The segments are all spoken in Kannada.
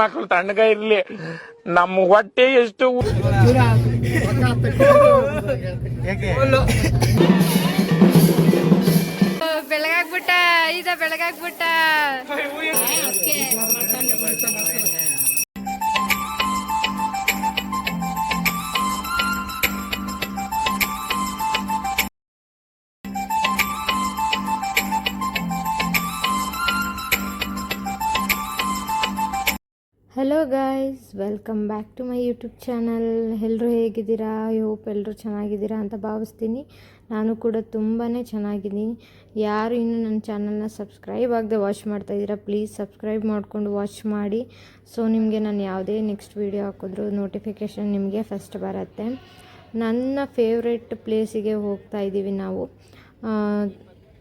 ಮಕ್ಳು ತಣ್ಣಗ ಇರ್ಲಿ. ನಮ್ಮ ಹೊಟ್ಟೆ ಎಷ್ಟು ಬೆಳಗಾಗ್ಬಿಟ್ಟ ಇದ ಬೆಳಗಾಗ್ಬಿಟ್ಟ. Hello guys welcome back to my YouTube channel ಎಲ್ಲರೂ ಹೇಗಿದ್ದೀರಾ? ಐ ಹೋಪ್ ಎಲ್ಲರೂ ಚೆನ್ನಾಗಿದ್ದೀರಾ ಅಂತ ಭಾವಿಸ್ತೀನಿ. ನಾನು ಕೂಡ ತುಂಬಾ ಚೆನ್ನಾಗಿದ್ದೀನಿ. ಯಾರು ಇನ್ನೂ ನನ್ನ ಚಾನಲ್ನ ಸಬ್ಸ್ಕ್ರೈಬ್ ಆಗದೆ ವಾಚ್ ಮಾಡ್ತಾ ಇದ್ದೀರಾ ಪ್ಲೀಸ್ ಸಬ್ಸ್ಕ್ರೈಬ್ ಮಾಡಿಕೊಂಡು ವಾಚ್ ಮಾಡಿ. ಸೊ ನಿಮಗೆ ನಾನು ಯಾವುದೇ ನೆಕ್ಸ್ಟ್ ವೀಡಿಯೋ ಹಾಕಿದ್ರು ನೋಟಿಫಿಕೇಷನ್ ನಿಮಗೆ ಫಸ್ಟ್ ಬರುತ್ತೆ. ನನ್ನ ಫೇವ್ರೆಟ್ ಪ್ಲೇಸಿಗೆ ಹೋಗ್ತಾ ಇದ್ದೀವಿ ನಾವು.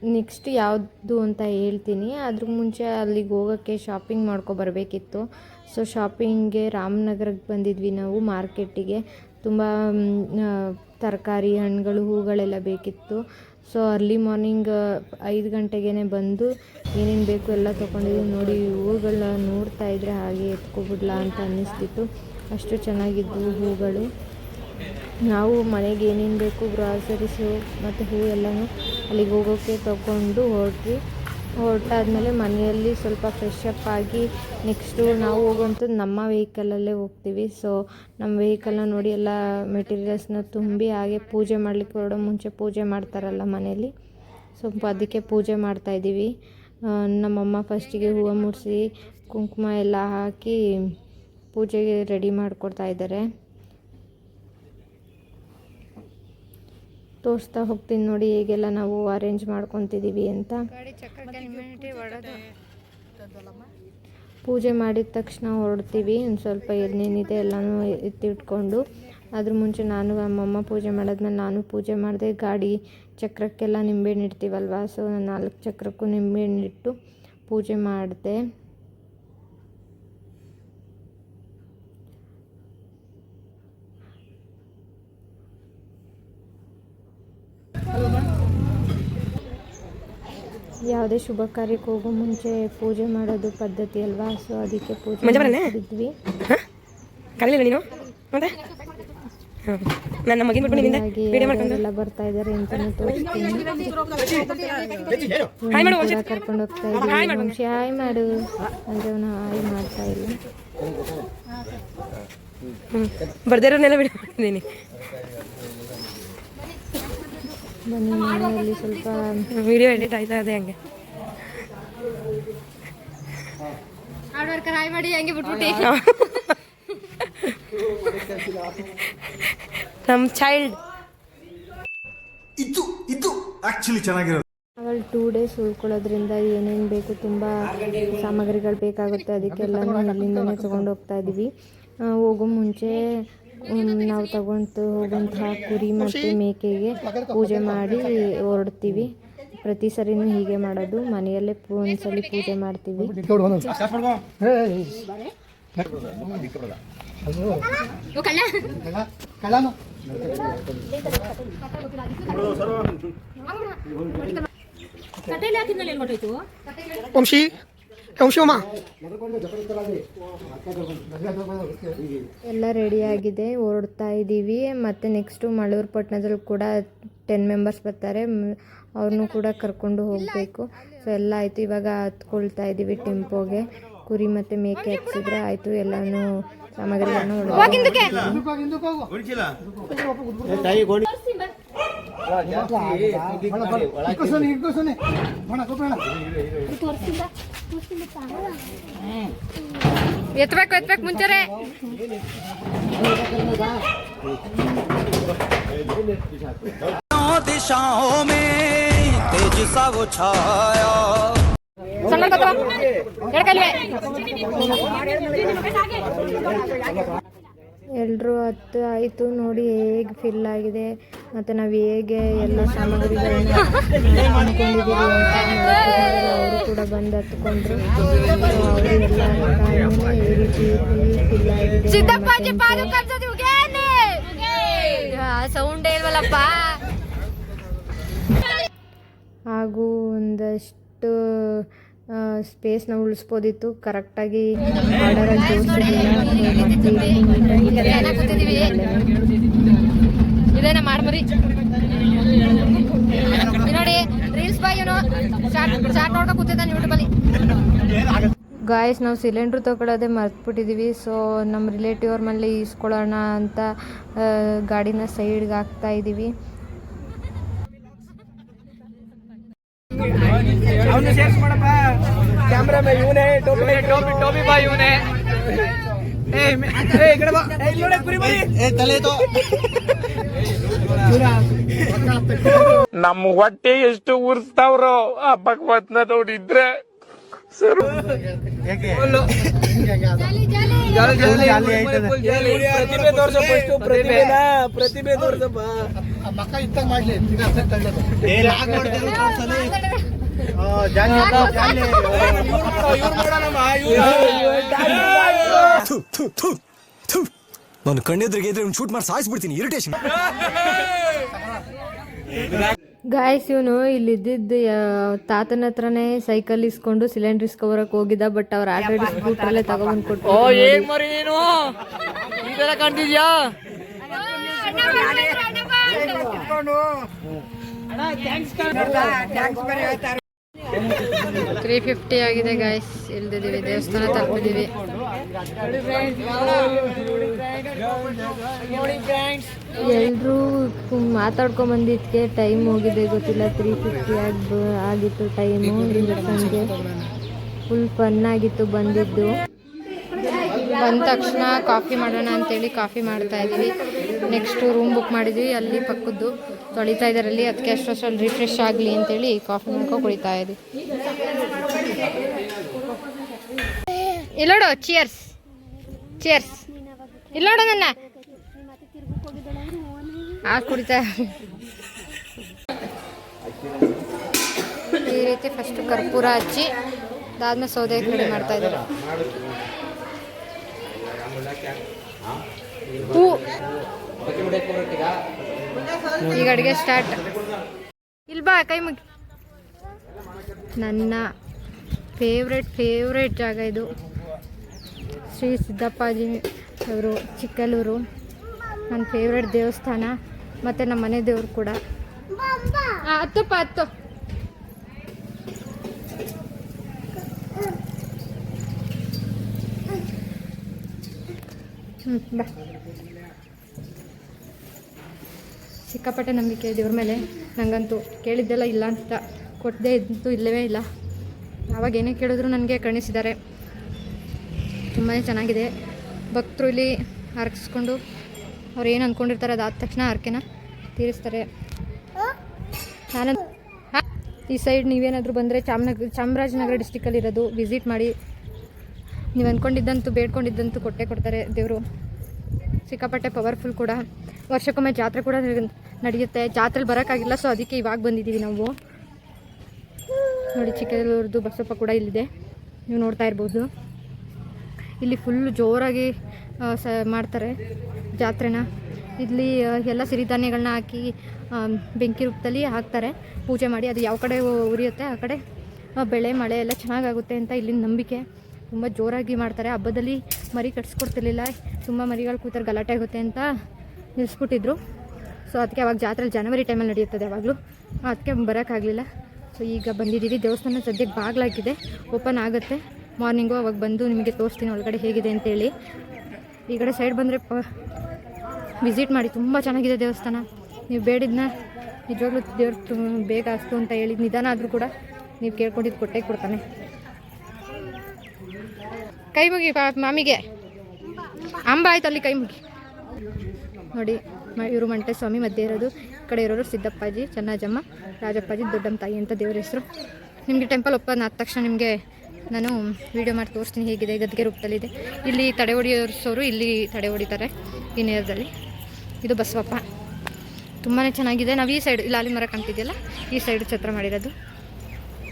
ನೆಕ್ಸ್ಟ್ ಯಾವುದು ಅಂತ ಹೇಳ್ತೀನಿ. ಅದ್ರ ಮುಂಚೆ ಅಲ್ಲಿಗೆ ಹೋಗೋಕ್ಕೆ ಶಾಪಿಂಗ್ ಮಾಡ್ಕೊ ಬರಬೇಕಿತ್ತು. ಸೊ ಶಾಪಿಂಗ್ಗೆ ರಾಮನಗರಕ್ಕೆ ಬಂದಿದ್ವಿ ನಾವು ಮಾರ್ಕೆಟಿಗೆ. ತುಂಬ ತರಕಾರಿ, ಹಣ್ಣುಗಳು, ಹೂಗಳೆಲ್ಲ ಬೇಕಿತ್ತು. ಸೊ ಅರ್ಲಿ ಮಾರ್ನಿಂಗ್ ಐದು ಗಂಟೆಗೇ ಬಂದು ಏನೇನು ಬೇಕು ಎಲ್ಲ ತೊಗೊಂಡಿದ್ವಿ. ನೋಡಿ ಹೂಗಳನ್ನ ನೋಡ್ತಾ ಇದ್ರೆ ಹಾಗೆ ಎತ್ಕೊಬಿಡ್ಲಾ ಅಂತ ಅನ್ನಿಸ್ತಿತ್ತು. ಅಷ್ಟು ಚೆನ್ನಾಗಿದ್ವು ಹೂಗಳು. ನಾವು ಮನೆಗೆ ಏನೇನು ಬೇಕು ಗ್ರಾಸರೀಸು ಮತ್ತು ಹೂ ಎಲ್ಲನೂ ಅಲ್ಲಿಗೆ ಹೋಗೋಕ್ಕೆ ತಗೊಂಡು ಹೊರಟ್ವಿ. ಹೊರಟಾದ್ಮೇಲೆ ಮನೆಯಲ್ಲಿ ಸ್ವಲ್ಪ ಫ್ರೆಶ್ ಅಪ್ ಆಗಿ ನೆಕ್ಸ್ಟು ನಾವು ಹೋಗುವಂಥದ್ದು ನಮ್ಮ ವೆಹಿಕಲಲ್ಲೇ ಹೋಗ್ತೀವಿ. ಸೊ ನಮ್ಮ ವೆಹಿಕಲ್ನ ನೋಡಿ ಎಲ್ಲ ಮೆಟೀರಿಯಲ್ಸ್ನ ತುಂಬಿ ಹಾಗೆ ಪೂಜೆ ಮಾಡಲಿಕ್ಕೆ ಹೊರಡೋ ಮುಂಚೆ ಪೂಜೆ ಮಾಡ್ತಾರಲ್ಲ ಮನೆಯಲ್ಲಿ. ಸ್ವಲ್ಪ ಅದಕ್ಕೆ ಪೂಜೆ ಮಾಡ್ತಾಯಿದ್ದೀವಿ ನಮ್ಮಮ್ಮ ಫಸ್ಟಿಗೆ ಹೂವು ಮುಡಿಸಿ, ಕುಂಕುಮ ಎಲ್ಲ ಹಾಕಿ ಪೂಜೆಗೆ ರೆಡಿ ಮಾಡಿಕೊಡ್ತಾ ಇದ್ದಾರೆ. ತೋರಿಸ್ತಾ ಹೋಗ್ತೀನಿ ನೋಡಿ ಹೇಗೆಲ್ಲ ನಾವು ಅರೇಂಜ್ ಮಾಡ್ಕೊತಿದ್ದೀವಿ ಅಂತ. ಪೂಜೆ ಮಾಡಿದ ತಕ್ಷಣ ಹೊರಡ್ತೀವಿ ಒಂದು ಸ್ವಲ್ಪ ಏನೇನಿದೆ ಎಲ್ಲನೂ ಎತ್ತಿಟ್ಕೊಂಡು. ಅದ್ರ ಮುಂಚೆ ನಾನು ನಮ್ಮಮ್ಮ ಪೂಜೆ ಮಾಡಿದ್ಮೇಲೆ ನಾನು ಪೂಜೆ ಮಾಡಿದೆ ಗಾಡಿ ಚಕ್ರಕ್ಕೆಲ್ಲ ನಿಂಬೆಹಣ್ಣು ಇಡ್ತೀವಲ್ವ ಸೊ ನಾನು ನಾಲ್ಕು ಚಕ್ರಕ್ಕೂ ನಿಂಬೆಹಣ್ಣು ಇಟ್ಟು ಪೂಜೆ ಮಾಡಿದೆ. ಯಾವುದೇ ಶುಭ ಕಾರ್ಯಕ್ಕೆ ಹೋಗೋ ಮುಂಚೆ ಪೂಜೆ ಮಾಡೋದು ಪದ್ಧತಿ ಅಲ್ವಾ? ಸೊ ಅದಕ್ಕೆ ಪೂಜೆ ಮಾಡಿದ್ವಿ ಕಲಿಲ್ಲ ನೀನು? ಮತ್ತೆ? ನನ್ನ ಮಗಿನ ಬಿಟ್ಬಿಟ್ಟು ವಿಡಿಯೋ ಮಾಡ್ಕೊಂಡು ಎಲ್ಲ ಬರ್ತಾ ಇದ್ದಾರೆ ಅಂತಾನು ತೋರಿಸ್ತೀನಿ. ಹಾಯ್ ಮಾಡು ಕೂಡ ಕರ್ಕೊಂಡು ಹೋಗ್ತಾ ಇದ್ದೀವಿ. ವಂಶಿ ಹಾಯ್ ಮಾಡು ಅಂದ್ರೆ ಅವನು ಹಾಯ್ ಮಾಡ್ತಾ ಇಲ್ಲ. ಬರ್ದಿರೋನೆಲ್ಲ ವಿಡಿಯೋ ಮಾಡ್ತಿದ್ದೀನಿ. ಬನ್ನಿ ಮನೆಯಲ್ಲಿ ಸ್ವಲ್ಪ ವಿಡಿಯೋ ಎಡಿಟ್ ಆಯ್ತಾ ಇದೆ ಹಂಗೆ. ಹಾರ್ಡ್ ವರ್ಕರ್ ಹಾಯ್ ಮಾಡಿ ಹಂಗೆ ಬಿಟ್ಬಿಟ್ಟು. ನಮ್ಮ ಚೈಲ್ಡ್ ಇದು ಇದು ಆಕ್ಚುಲಿ ಚೆನ್ನಾಗಿರೋದು. ಅವಳು ಟೂ ಡೇಸ್ ಉಳ್ಕೊಳ್ಳೋದ್ರಿಂದ ಏನೇನು ಬೇಕು ತುಂಬ ಸಾಮಗ್ರಿಗಳು ಬೇಕಾಗುತ್ತೆ ಅದಕ್ಕೆಲ್ಲನೂ ಅಲ್ಲಿಂದನೇ ತೊಗೊಂಡು ಹೋಗ್ತಾ ಇದ್ದೀವಿ ಹೋಗೋ ಮುಂಚೆ ನಾವು ತಗೊಂಡು ಹೋಗುವಂತಹ ಕುರಿ ಮತ್ತು ಮೇಕೆಗೆ ಪೂಜೆ ಮಾಡಿ ಹೊರಡ್ತೀವಿ. ಪ್ರತಿ ಸರಿನೂ ಹೀಗೆ ಮಾಡೋದು. ಮನೆಯಲ್ಲೇ ಪೂ- ಒಂದ್ಸಲಿ ಪೂಜೆ ಮಾಡ್ತೀವಿ. ವಂಶಿ. ಎಲ್ಲ ರೆಡಿಯಾಗಿದೆ ಹೊರಡ್ತಾ ಇದ್ದೀವಿ. ಮತ್ತು ನೆಕ್ಸ್ಟು ಮಳೂರು ಪಟ್ಟಣದಲ್ಲಿ ಕೂಡ ಟೆನ್ ಮೆಂಬರ್ಸ್ ಬರ್ತಾರೆ. ಅವ್ರನ್ನೂ ಕೂಡ ಕರ್ಕೊಂಡು ಹೋಗಬೇಕು. ಸೊ ಎಲ್ಲ ಆಯಿತು. ಇವಾಗ ಹತ್ಕೊಳ್ತಾ ಇದ್ದೀವಿ ಟೆಂಪೋಗೆ. ಕುರಿ ಮತ್ತು ಮೇಕೆ ಹಚ್ಚಿದ್ರೆ ಆಯಿತು. ಎಲ್ಲನೂ ಸಾಮಗ್ರಿಗಳನ್ನ ಎತ್ಬೇಕು ಎತ್ಬೇಕು ಮುಂಚೆ दिशाओं में तेज सा वो छाया ಎಲ್ಲರೂ ಹತ್ತು ಆಯಿತು ನೋಡಿ ಹೇಗೆ ಫಿಲ್ ಆಗಿದೆ. ಮತ್ತು ನಾವು ಹೇಗೆ ಎಲ್ಲ ಸಾಮಗ್ರಿಗಳನ್ನ ಅಂದ್ಕೊಂಡಿದ್ದೀವಿ ಅಂತ ಅವರು ಕೂಡ ಬಂದು ಹತ್ಕೊಂಡ್ರು. ಅವರು ಎಲ್ಲ ಕಾಯಿಲೆ ಈ ರೀತಿ ಫಿಲ್ ಆಗಿದೆ. ಸೌಂಡ್ ಇಲ್ವಲ್ಲಪ್ಪ. ಹಾಗೂ ಒಂದಷ್ಟು ಸ್ಪೇಸ್ನ ಉಳಿಸ್ಬೋದಿತ್ತು. ಕರೆಕ್ಟಾಗಿ ಆರ್ಡರಾಗಿ ನೋಡಿ ರೀಲ್ಸ್ ಚಾಟ್ ಕೂತಿದ್ದಾನೆ ಯೂಟ್ಯೂಬಲ್ಲಿ ಗಾಯಸ್ ನಾವು ಸಿಲಿಂಡ್ರ್ ತೊಗೊಳೋದೇ ಮರ್ತ್ಬಿಟ್ಟಿದ್ದೀವಿ ಸೊ ನಮ್ಮ ರಿಲೇಟಿವ್ ಅವ್ರ ಮನೇಲಿ ಇಸ್ಕೊಳ್ಳೋಣ ಅಂತ ಗಾಡಿನ ಸೈಡ್ಗೆ ಹಾಕ್ತಾ ಇದ್ದೀವಿ ಅವನು ಸೇರ್ಸ್ ಮಾಡಪ್ಪ. ಕ್ಯಾಮ್ರಾ ಇವನೇ ಟೋಪಿ ಟೋಪಿ ಟೋಪಿ ಬಾ ಇವನೇ. ಏ ಮೆ- ಏ, ಕಡೆ ಬಾ. ಏ, ನೋಡಿ, ಕುರಿ ಬರಿ. ನಮ್ಮ ಹೊಟ್ಟೆ ಎಷ್ಟು ಉರ್ಸ್ತಾವ್ರೋ ಆ ಭಗವತ್ನ ನೋಡಿದ್ರೆ ಸರ್. ಪ್ರತಿಭೆ ತೋರ್ಸಪ್ಪ ನಾನು ಕಣ್ಣೆದ್ರಿಗೆ ಇದ್ರೆ ಶೂಟ್ ಮಾಡಿ ಸಾಯಿಸ್ಬಿಡ್ತೀನಿ. ಇರಿಟೇಷನ್ ಗಾಯಸ್ ಇವನು ಇಲ್ಲಿದ್ದಿದ್ದು ತಾತನ ಹತ್ರನೇ ಸೈಕಲ್ ಇಸ್ಕೊಂಡು ಸಿಲಿಂಡರ್ ಇಸ್ಕೊಬರಕ್ಕೆ ಹೋಗಿದ್ದ ಬಟ್ ಅವ್ರ ಆಲ್ರೆಡಿ ಸ್ಕೂಟ್ರಲ್ಲೇ ತಗೊಂಡ್ ಕೊಟ್ಟು ಮರಿ ನೀನು ಈ ತರ ಕಾಣ್ತಿದ್ಯಾ ತ್ರೀ ಫಿಫ್ಟಿ ಆಗಿದೆ ಗಾಯ್ಸ್ ಇಲ್ದಿದ್ದೀವಿ ದೇವಸ್ಥಾನ ತಲುಪಿದ್ದೀವಿ. ಎಲ್ಲರೂ ಮಾತಾಡ್ಕೊಂಡ್ ಬಂದಿದ್ಕೆ ಟೈಮ್ ಹೋಗಿದೆ ಗೊತ್ತಿಲ್ಲ. ತ್ರೀ ಫಿಫ್ಟಿ ಆಗಿ ಆಗಿತ್ತು ಟೈಮು ಸಂಜೆ ಫುಲ್ ಫನ್ ಆಗಿತ್ತು ಬಂದಿದ್ದು. ಬಂದ ತಕ್ಷಣ ಕಾಫಿ ಮಾಡೋಣ ಅಂತೇಳಿ ಕಾಫಿ ಮಾಡ್ತಾ ಇದ್ದೀವಿ ನೆಕ್ಸ್ಟು ರೂಮ್ ಬುಕ್ ಮಾಡಿದ್ವಿ. ಅಲ್ಲಿ ಪಕ್ಕದ್ದು ತೊಳಿತಾ ಇದ್ದಾರೆ ಅಲ್ಲಿ. ಅದಕ್ಕೆ ಅಷ್ಟೊಷ್ಟಲ್ಲಿ ರಿಫ್ರೆಶ್ ಆಗಲಿ ಅಂತೇಳಿ ಕಾಫಿ ಮಾಡ್ಕೊಂಡು ಕುಡಿತಾ ಇದ್ದೀವಿ ಇಲ್ಲೋಡು ಚಿಯರ್ಸ್ ಚಿಯರ್ಸ್ ಇಲ್ಲೋಡು ನನ್ನ. ಆ, ಕುಡಿತಾ ಈ ರೀತಿ ಫಸ್ಟ್ ಕರ್ಪೂರ ಹಚ್ಚಿ ಅದಾದ್ಮೇಲೆ ಸೌದೆ ರೆಡಿ ಮಾಡ್ತಾ ಇದ್ದಾರೆ. ಈಗ ಅಡುಗೆ ಸ್ಟಾರ್ಟ್ ಇಲ್ಲಿ ಬಾ ಕೈ ಮುಗಿ. ನನ್ನ ಫೇವ್ರೆಟ್ ಫೇವ್ರೆಟ್ ಜಾಗ ಇದು. ಶ್ರೀ ಸಿದ್ದಪ್ಪಾಜಿ ಅವರು ಚಿಕ್ಕಲೂರು ನನ್ನ ಫೇವ್ರೆಟ್ ದೇವಸ್ಥಾನ. ಮತ್ತು ನಮ್ಮ ಮನೆ ದೇವರು ಕೂಡ. ಹತ್ತಪ್ಪ ಹತ್ತು. ಹ್ಞೂ ಬಾ. ಸಿಕ್ಕಾಪಟ್ಟೆ ನಂಬಿಕೆ ದೇವ್ರ ಮೇಲೆ. ನನಗಂತೂ ಕೇಳಿದ್ದೆಲ್ಲ ಇಲ್ಲ ಅಂತ. ಕೊಟ್ಟದೇ ಇದ್ದು ಇಲ್ಲವೇ ಇಲ್ಲ. ಆವಾಗ ಏನೇ ಕೇಳಿದ್ರು ನನಗೆ ಕಣಿಸಿದ್ದಾರೆ ತುಂಬಾ ಚೆನ್ನಾಗಿದೆ. ಭಕ್ತರು ಇಲ್ಲಿ ಹರಕಿಸ್ಕೊಂಡು ಅವ್ರು ಏನು ಅಂದ್ಕೊಂಡಿರ್ತಾರೆ ಅದಾದ ತಕ್ಷಣ ಹರಕೆನ ತೀರಿಸ್ತಾರೆ. ನಾನು ಈ ಸೈಡ್ ನೀವೇನಾದರೂ ಬಂದರೆ ಚಾಮನಗರ ಚಾಮರಾಜನಗರ ಡಿಸ್ಟಿಕಲ್ಲಿರೋದು ವಿಸಿಟ್ ಮಾಡಿ. ನೀವು ಅಂದ್ಕೊಂಡಿದ್ದಂತೂ ಬೇಡ್ಕೊಂಡಿದ್ದಂತೂ ಕೊಟ್ಟೆ ಕೊಡ್ತಾರೆ ದೇವರು. ಸಿಕ್ಕಾಪಟ್ಟೆ ಪವರ್ಫುಲ್ ಕೂಡ. ವರ್ಷಕ್ಕೊಮ್ಮೆ ಜಾತ್ರೆ ಕೂಡ ನಡೆ- ನಡೆಯುತ್ತೆ. ಜಾತ್ರೆಲಿ ಬರೋಕ್ಕಾಗಿಲ್ಲ ಸೊ ಅದಕ್ಕೆ ಇವಾಗ ಬಂದಿದ್ದೀವಿ ನಾವು. ನೋಡಿ ಚಿಕ್ಕದೂರದ್ದು ಬಸಪ್ಪ ಕೂಡ ಇಲ್ಲಿದೆ. ನೀವು ನೋಡ್ತಾ ಇರ್ಬೋದು. ಇಲ್ಲಿ ಫುಲ್ ಜೋರಾಗಿ ಸ, ಮಾಡ್ತಾರೆ ಜಾತ್ರೆನ. ಇಲ್ಲಿ ಎಲ್ಲ ಸಿರಿಧಾನ್ಯಗಳನ್ನ ಹಾಕಿ ಬೆಂಕಿ ರೂಪದಲ್ಲಿ ಹಾಕ್ತಾರೆ. ಪೂಜೆ ಮಾಡಿ. ಅದು ಯಾವ ಕಡೆ ಉರಿಯುತ್ತೆ, ಆ ಕಡೆ ಬೆಳೆ, ಮಳೆ ಎಲ್ಲ ಚೆನ್ನಾಗಾಗುತ್ತೆ ಅಂತ ಇಲ್ಲಿನ ನಂಬಿಕೆ. ತುಂಬ ಜೋರಾಗಿ ಮಾಡ್ತಾರೆ. ಹಬ್ಬದಲ್ಲಿ ಮರಿ ಕಟ್ಸ್ಕೊಡ್ತಿರ್ಲಿಲ್ಲ. ತುಂಬ ಮರಿಗಳು ಕೂತಾರೆ ಗಲಾಟೆ ಆಗುತ್ತೆ ಅಂತ ನಿಲ್ಲಿಸ್ಬಿಟ್ಟಿದ್ರು ಸೊ ಅದಕ್ಕೆ ಅವಾಗ ಜಾತ್ರೆ ಜನವರಿ ಟೈಮಲ್ಲಿ ನಡೆಯುತ್ತದೆ ಯಾವಾಗಲೂ. ಅದಕ್ಕೆ ಬರೋಕ್ಕಾಗಲಿಲ್ಲ. ಸೊ ಈಗ ಬಂದಿದ್ದೀವಿ. ದೇವಸ್ಥಾನ ಸದ್ಯಕ್ಕೆ ಬಾಗಿಲಾಗಿದೆ. ಓಪನ್ ಆಗುತ್ತೆ. ಮಾರ್ನಿಂಗು ಅವಾಗ ಬಂದು ನಿಮಗೆ ತೋರಿಸ್ತೀನಿ ಒಳಗಡೆ ಹೇಗಿದೆ ಅಂತೇಳಿ ಈ ಕಡೆ ಸೈಡ್ ಬಂದರೆ ಪ ವಿಸಿಟ್ ಮಾಡಿ. ತುಂಬ ಚೆನ್ನಾಗಿದೆ ದೇವಸ್ಥಾನ. ನೀವು ಬೇಡಿದ್ನ ನಿಜವಾಗ್ಲೂ ದೇವ್ರ ಬೇಗ ಅಷ್ಟು ಅಂತ ಹೇಳಿದ ನಿಧಾನ ಆದರೂ ಕೂಡ ನೀವು ಕೇಳ್ಕೊಂಡಿದ್ದು ಕೊಟ್ಟೆ ಕೊಡ್ತಾನೆ. ಕೈ ಮುಗಿ ಮಾಮಿಗೆ. ಅಂಬ ಆಯ್ತು ಅಲ್ಲಿ ಕೈ ಮುಗಿ ನೋಡಿ ಇವರು ಮಂಟೆ ಸ್ವಾಮಿ ಮಧ್ಯೆ ಇರೋದು. ಈ ಕಡೆ ಇರೋರು ಸಿದ್ದಪ್ಪಾಜಿ, ಚೆನ್ನಾಜಮ್ಮ, ರಾಜಪ್ಪಾಜಿ, ದೊಡ್ಡಮ್ಮ ತಾಯಿ ಅಂತ ದೇವ್ರ ಹೆಸರು. ನಿಮಗೆ ಟೆಂಪಲ್ ಓಪನ್ ಆದ ತಕ್ಷಣ ನಿಮಗೆ ನಾನು ವೀಡಿಯೋ ಮಾಡಿ ತೋರಿಸ್ತೀನಿ ಹೇಗಿದೆ ಗದ್ಗೆ ರೂಪದಲ್ಲಿದೆ. ಇಲ್ಲಿ ತಡೆ ಹೊಡಿಯೋರ್ಸೋರು ಇಲ್ಲಿ ತಡೆ ಹೊಡಿತಾರೆ, ಈ ನೇರದಲ್ಲಿ. ಇದು ಬಸವಪ್ಪ. ತುಂಬಾ ಚೆನ್ನಾಗಿದೆ. ನಾವು ಈ ಸೈಡ್ ಆಲಿ ಮರ ಕಾಣ್ತಿದೆಯಲ್ಲ, ಈ ಸೈಡ್ ಛತ್ರ ಮಾಡಿರೋದು.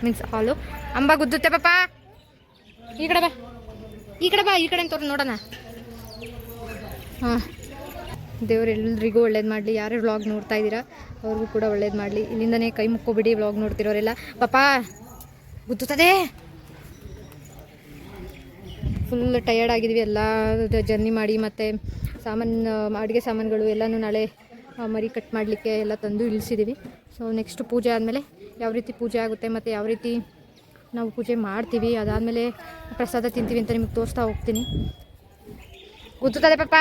ಮೀನ್ಸ್ ಹಾಲು ಅಂಬ ಗುದ್ದುತ್ತೆ ಪಾಪ. ಈ ಕಡೆ ಬಾ. ಈ ಕಡೆ ಬಾ, ಈ ಕಡೆ ತೋರಿ ನೋಡೋಣ. ಹಾಂ. ದೇವ್ರು ಎಲ್ಲರಿಗೂ ಒಳ್ಳೇದು ಮಾಡಲಿ. ಯಾರು ವ್ಲಾಗ್ ನೋಡ್ತಾ ಇದ್ದೀರಾ, ಅವ್ರಿಗೂ ಕೂಡ ಒಳ್ಳೇದು ಮಾಡಲಿ. ಇಲ್ಲಿಂದನೇ ಕೈ ಮುಕ್ಕೋಬಿಡಿ ವ್ಲಾಗ್ ನೋಡ್ತಿರೋರೆಲ್ಲ. ಪಾಪ, ಗುದ್ದುತ್ತದೆ? ಫುಲ್ ಟಯರ್ಡ್ ಆಗಿದ್ವಿ ಎಲ್ಲ. ಜರ್ನಿ ಮಾಡಿ ಮತ್ತು ಸಾಮಾನು, ಅಡುಗೆ ಸಾಮಾನುಗಳು ಎಲ್ಲನೂ ನಾಳೆ ಮರಿ ಕಟ್ ಮಾಡಲಿಕ್ಕೆ ಎಲ್ಲ ತಂದು ಇಳಿಸಿದ್ದೀವಿ ಸೊ ನೆಕ್ಸ್ಟ್ ಪೂಜೆ ಆದಮೇಲೆ ಯಾವ ರೀತಿ ಪೂಜೆ ಆಗುತ್ತೆ ಮತ್ತು ಯಾವ ರೀತಿ ನಾವು ಪೂಜೆ ಮಾಡ್ತೀವಿ, ಅದಾದಮೇಲೆ ಪ್ರಸಾದ ತಿಂತೀವಿ ಅಂತ ನಿಮಗೆ ತೋರಿಸ್ತಾ ಹೋಗ್ತೀನಿ. ಗೊತ್ತುತ್ತದೆ ಪಾಪ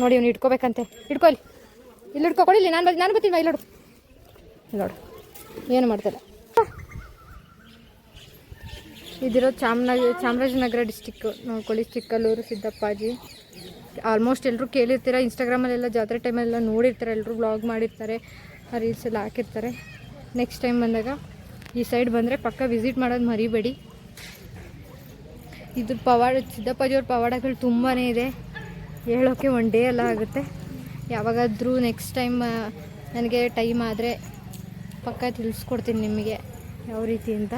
ನೋಡಿ ಇವ್ನು ಇಟ್ಕೋಬೇಕಂತೆ. ಇಟ್ಕೊಳ್ಳಿ ಇಲ್ಲಿ. ಇಲ್ಲಿ ನಾನು ನಾನು ಬರ್ತೀನಿ ಇಲ್ಲಿ ನೋಡು. ನೋಡು. ಏನು ಮಾಡ್ತಾರೆ ಇದಿರೋ ಚಾಮನಗ ಚಾಮರಾಜನಗರ ಡಿಸ್ಟಿಕ್ಕು ನೋಡ್ಕೊಳ್ಳಿ ಚಿಕ್ಕಲ್ಲೂರು, ಸಿದ್ದಪ್ಪಾಜಿ. ಆಲ್ಮೋಸ್ಟ್ ಎಲ್ಲರೂ ಕೇಳಿರ್ತೀರ ಇನ್ಸ್ಟಾಗ್ರಾಮಲ್ಲೆಲ್ಲ ಜಾತ್ರೆ ಟೈಮಲ್ಲೆಲ್ಲ ನೋಡಿರ್ತಾರೆ ಎಲ್ಲರೂ ಬ್ಲಾಗ್ ಮಾಡಿರ್ತಾರೆ ರೀಲ್ಸ್ ಎಲ್ಲ ಹಾಕಿರ್ತಾರೆ. ನೆಕ್ಸ್ಟ್ ಟೈಮ್ ಬಂದಾಗ ಈ ಸೈಡ್ ಬಂದರೆ ಪಕ್ಕ ವಿಸಿಟ್ ಮಾಡೋದು ಮರಿಬೇಡಿ. ಇದ್ರ ಪವಾಡ, ಸಿದ್ದಪ್ಪಾಜಿಯವ್ರ ಪವಾಡಗಳು ತುಂಬಾ ಇದೆ. ಹೇಳೋಕ್ಕೆ ಒನ್ ಡೇ ಎಲ್ಲ ಆಗುತ್ತೆ. ಯಾವಾಗಾದರೂ ನೆಕ್ಸ್ಟ್ ಟೈಮ್ ನನಗೆ ಟೈಮ್ ಆದರೆ ಪಕ್ಕ ತಿಳಿಸ್ಕೊಡ್ತೀನಿ ನಿಮಗೆ ಯಾವ ರೀತಿ ಅಂತ.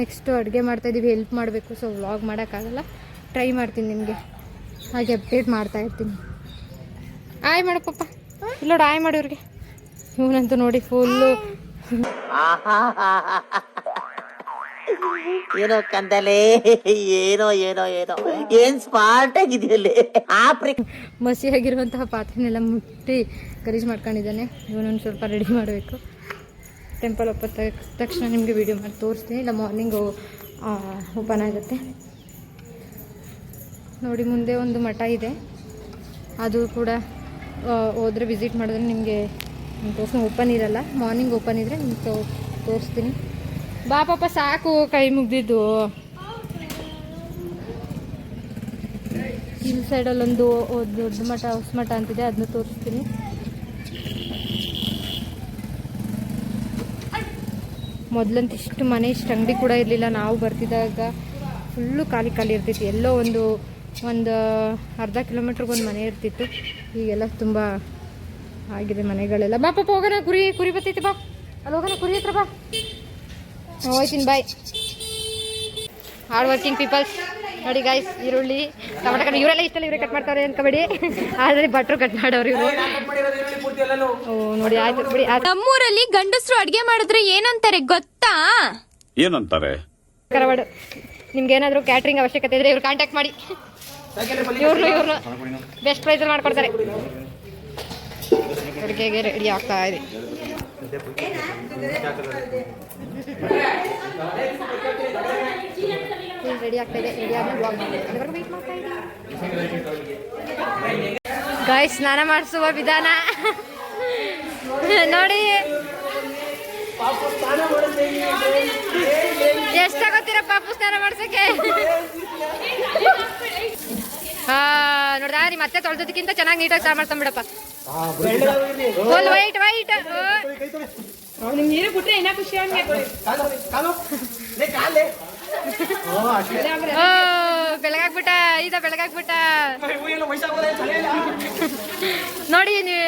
ನೆಕ್ಸ್ಟು ಅಡುಗೆ ಮಾಡ್ತಾಯಿದ್ದೀವಿ ಹೆಲ್ಪ್ ಮಾಡಬೇಕು. ಸೊ ವ್ಲಾಗ್ ಮಾಡೋಕ್ಕಾಗಲ್ಲ. ಟ್ರೈ ಮಾಡ್ತೀನಿ ನಿಮಗೆ. ಹಾಗೆ ಅಪ್ಡೇಟ್ ಮಾಡ್ತಾಯಿರ್ತೀನಿ ಆಯ್ ಮಾಡು ಪಾಪ ಡಾಯ್ ಮಾಡಿ ಇವ್ರಿಗೆ ಇವನಂತೂ ನೋಡಿ ಫುಲ್ಲು ಏನೋ ಕಂದಲೆ ಏನೋ ಏನೋ ಏನೋ. ಏನ್ ಸ್ಮಾರ್ಟ್ ಆಗಿದೆಯಲ್ಲಿ ಆಪ್ರಿ ಮಸಿಯಾಗಿರುವಂತಹ ಪಾತ್ರೆನೆಲ್ಲ ಮುಟ್ಟಿ ಗಲೀಜು ಮಾಡ್ಕೊಂಡಿದ್ದಾನೆ. ಇವನೊಂದು ಸ್ವಲ್ಪ ರೆಡಿ ಮಾಡಬೇಕು. ಟೆಂಪಲ್ ಒಪ್ಪ ತಕ್ಷಣ ನಿಮಗೆ ವಿಡಿಯೋ ಮಾಡಿ ತೋರಿಸ್ತೀನಿ. ಇಲ್ಲ ಮಾರ್ನಿಂಗು ಓಪನ್ ಆಗುತ್ತೆ. ನೋಡಿ ಮುಂದೆ ಒಂದು ಮಠ ಇದೆ. ಅದು ಕೂಡ ಹೋದ್ರೆ ವಿಸಿಟ್ ಮಾಡಿದ್ರೆ ನಿಮಗೆ ತೋರಿಸ್ತೀನಿ ಓಪನ್ ಇರಲ್ಲ. ಮಾರ್ನಿಂಗ್ ಓಪನ್ ಇದ್ದರೆ ನಿಮ್ಗೆ ತೋ ತೋರಿಸ್ತೀನಿ. ಬಾ ಪಾಪ, ಸಾಕು, ಕೈ ಮುಗ್ದಿದ್ದು. ಇಲ್ಲಿ ಸೈಡಲ್ಲೊಂದು ದೊಡ್ಡ ಮಠ, ಹೊಸ ಮಠ ಅಂತಿದೆ ಅದನ್ನ ತೋರಿಸ್ತೀನಿ. ಮೊದಲಂತ ಇಷ್ಟು ಮನೆ, ಇಷ್ಟು ಅಂಗಡಿ ಕೂಡ ಇರಲಿಲ್ಲ. ನಾವು ಬರ್ತಿದ್ದಾಗ ಫುಲ್ಲು ಖಾಲಿ ಖಾಲಿ ಇರ್ತಿತ್ತು. ಎಲ್ಲೋ ಒಂದು ಒಂದು ಅರ್ಧ ಕಿಲೋಮೀಟ್ರಿಗೆ ಒಂದು ಮನೆ ಇರ್ತಿತ್ತು. ಈಗೆಲ್ಲ ತುಂಬ ಆಗಿದೆ ಮನೆಗಳೆಲ್ಲ. ಬಾ ಪಾಪ ಹೋಗೋಣ ಕುರಿ ಕುರಿ ಬರ್ತೈತೆ ಬಾ. ಅಲ್ಲಿ ಹೋಗೋಣ ಕುರಿ ಹತ್ರ ಬಾ. ಹೋಯ್ತೀನಿ ಬಾಯ್ ಹಾರ್ಡ್ ವರ್ಕಿಂಗ್ ಪೀಪಲ್ಸ್ ನೋಡಿ ಗಾಯ್ಸ್ ಈರುಳ್ಳಿ ಟೊಮೆಟೊ ಕಟ್ ಇವರೆಲ್ಲ ಇಷ್ಟೆಲ್ಲ ಇವರೇ ಕಟ್ ಮಾಡ್ತಾರೆ ಅನ್ಕೋಬೇಡಿ ಆದರೆ ಭಟ್ರು ಕಟ್ ಮಾಡೋರು ಇವರು. ಓ ನೋಡಿ ಆಯ್ತು ಬಿಡಿ ನಮ್ಮೂರಲ್ಲಿ ಗಂಡಸರು ಅಡುಗೆ ಮಾಡಿದ್ರೆ ಏನಂತಾರೆ ಗೊತ್ತಾ? ಏನಂತಾರೆ? ಕರವಾಡು. ನಿಮ್ಗೆ ಏನಾದರೂ ಕ್ಯಾಟ್ರಿಂಗ್ ಅವಶ್ಯಕತೆ ಇದ್ರೆ ಇವ್ರು ಕಾಂಟ್ಯಾಕ್ಟ್ ಮಾಡಿ. ಇವ್ರನ್ನು ಇವ್ರನ್ನು ಬೆಸ್ಟ್ ಪ್ರೈಸಲ್ಲಿ ಮಾಡ್ಕೊಡ್ತಾರೆ ಅಡುಗೆಗೆ ರೆಡಿ ಆಗ್ತಾ ಇದೆ ರೆಡಿ ಆಗ್ತಾ ಇದೆ ರೆಡಿ ಆದ್ಮೇಲೆ ಬ್ಲಾಗ್ ಅಲ್ಲಿವರೆಗೂ ವೆಯ್ಟ್ ಮಾಡ್ತಾ ಇದ್ದೀನಿ ಗಾಯ್ ಸ್ನಾನ ಮಾಡಿಸುವ ವಿಧಾನ ನೋಡಿ ಎಷ್ಟಾಗತ್ತೀರ ಪಾಪು ಸ್ನಾನ ಮಾಡ್ಸಕ್ಕೆ ಹಾ ನೋಡ್ದಾ ನೀ ಮತ್ತೆ ತೊಳೆದಕ್ಕಿಂತ ಚೆನ್ನಾಗಿ ನೀಟಾಗಿ ಸ್ನಾನ ಮಾಡ್ತಾನೆ ಬಿಡಪ್ಪ. ಫುಲ್ ವೈಟ್ ವೈಟ್ ಓ ಬೆಳಗಾಗ್ಬಿಟ್ಟ ಇದ ಬೆಳಗಾಗ್ಬಿಟ್ಟ. ಏನು ವಯಸ್ಸಾಗೋದೇ ತಲೆ ಇಲ್ಲ ನೋಡಿ ನೀ-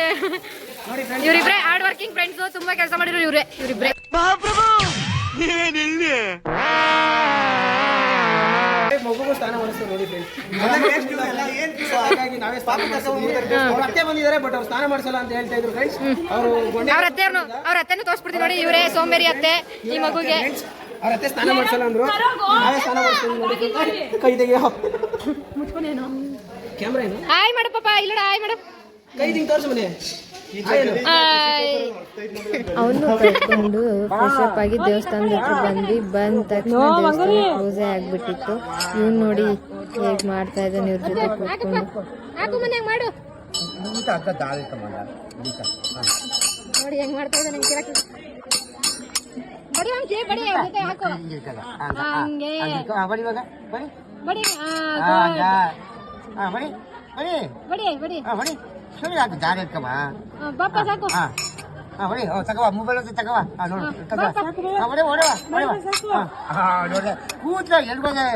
ಇವ್ರಿಬ್ರೆ ಹಾರ್ಡ್ ವರ್ಕಿಂಗ್ ಫ್ರೆಂಡ್ಸ್ ತುಂಬಾ ಕೆಲಸ ಮಾಡಿರೋ ಇವ್ರೆ. ಇವ್ರಿಬ್ರೆ. ಮಗುಗೂ ಸ್ನಾನ ಮಾಡಿಸ್ತಾರೆ ನೋಡಿ ಫ್ರೆಂಡ್ಸ್ ಹಾಗಾಗಿ ನಾವೇ ಮಾಡಿಸ್ತೀವಿ. ಅವ್ರ ಅತ್ತೆ ಬಂದಿದ್ದಾರೆ ಬಟ್ ಅವ್ರು ಸ್ನಾನ ಮಾಡಿಸಲ್ಲ ಅಂತ ಹೇಳ್ತಾ ಇದ್ರು ಫ್ರೆಂಡ್ಸ್ ಅವರು ಅವ್ರ ಅತ್ತೆಯವ್ರನ್ನು ಅವ್ರ ಅತ್ತೆನೂ ತೋರಿಸ್ಬಿಡ್ತೀನಿ ನೋಡಿ ಇವರೇ ಸೋಮೇರಿ ಅತ್ತೆ ಈ ಮಗುಗೆ. ಅವ್ರ ಅತ್ತೆ ಸ್ನಾನ ಮಾಡಿಸಲ್ಲ ಅಂದ್ರು. ನಾವೇ ಸ್ನಾನ ಮಾಡಿಸ್ತೀವಿ ನೋಡಿ ಕೈ ತೆಗಿಯೋ. ಕ್ಯಾಮ್ರಾ ಏನು? ಹಾಯ್ ಮಾಡಪ್ಪ ಪಾಪ ಇಲ್ಲ ಹಾಯ್ ಮಾಡಪ್ಪ ಕೈ ತಿಂಗ್ ತೋರಿಸು ಮನೆ. ಅವನು ಕರ್ಕೊಂಡು ಫ್ರೆಶ್ ಆಗಿ ದೇವಸ್ಥಾನದ ಹತ್ರ ಬಂದ್ವಿ ಬಂದ ತಕ್ಷಣ ದೇವಸ್ಥಾನ ಕ್ಲೋಸೇ ಆಗ್ಬಿಟ್ಟಿತ್ತು. ಇವ್ನು ನೋಡಿ ಹೇಗ್ ಮಾಡ್ತಾ ಇದ್ದಾನೆ ಇವ್ರ ಜೊತೆ ಕೂತ್ಕೊಂಡು. ಮಾಡು. ನೋಡಿ ಹೆಂಗ್ ಮಾಡ್ತಾ ಇದ್ದಾನೆ ಬಡಿ ಬಡಿ ಬಡಿ ಬಡಿ. ಬಡಿ ಬಡಿ ಅವ್ನ್ ಜೊತೆ ಹಾಕು ಜಾರಿ ಬಡಿ ಆ, good. ಬಡಿ ಬಡಿ ಆ, ಬಾಪ ಸಾಕು ಮೊಬೈಲ್ ತಗವ ನೋಡು ತಗವ ಹೊಡೆ ಹೊಡೆ ನೋಡ್ರೆ ಕೂತ್ರ ಎಲ್ಬೋದೆ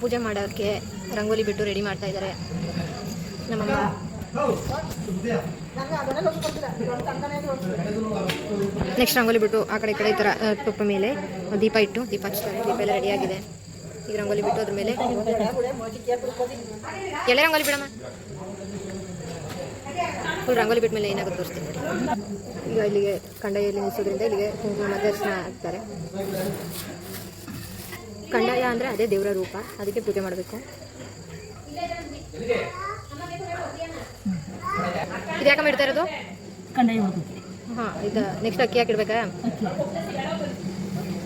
ಪೂಜೆ ಮಾಡೋಕ್ಕೆ ರಂಗೋಲಿ ಬಿಟ್ಟು ರೆಡಿ ಮಾಡ್ತಾ ಇದ್ದಾರೆ. ನಮ್ಮಮ್ಮ. ನೆಕ್ಸ್ಟ್ ರಂಗೋಲಿ ಬಿಟ್ಟು ಆ ಕಡೆ ಈ ಕಡೆ ಈ ಥರ ತುಪ್ಪ ಮೇಲೆ ದೀಪ ಇಟ್ಟು, ದೀಪ ಹಚ್ತಾರೆ ದೀಪ ಎಲ್ಲ ರೆಡಿಯಾಗಿದೆ ಈಗ ರಂಗೋಲಿ ಬಿಟ್ಟು ಅದ್ರ ಮೇಲೆ. ಎಲ್ಲ ರಂಗೋಲಿ ಬಿಡಮ್ಮ. ಫುಲ್ ರಂಗೋಲಿ ಬಿಟ್ಟ ಮೇಲೆ ಏನಾಗುತ್ತೆ ತೋರಿಸ್ತೀನಿ ನೋಡಿ. ಈಗ ಇಲ್ಲಿಗೆ ಕಂಡಾಯಲ್ಲಿ ನಿಲ್ಲಿಸೋದ್ರಿಂದ ಇಲ್ಲಿಗೆ ಕುಂಕುಮ ದರ್ಶನ ಆಗ್ತಾರೆ. ಕಂಡಾಯ ಅಂದರೆ ಅದೇ ದೇವರ ರೂಪ ಅದಕ್ಕೆ ಪೂಜೆ ಮಾಡಬೇಕು. ಇದು ಯಾಕಮ್ಮ ಇಡ್ತಾ ಇರೋದು? ಹಾಂ ಇದು ನೆಕ್ಸ್ಟ್ ಅಕ್ಕಿ ಹಾಕಿಡ್ಬೇಕಾ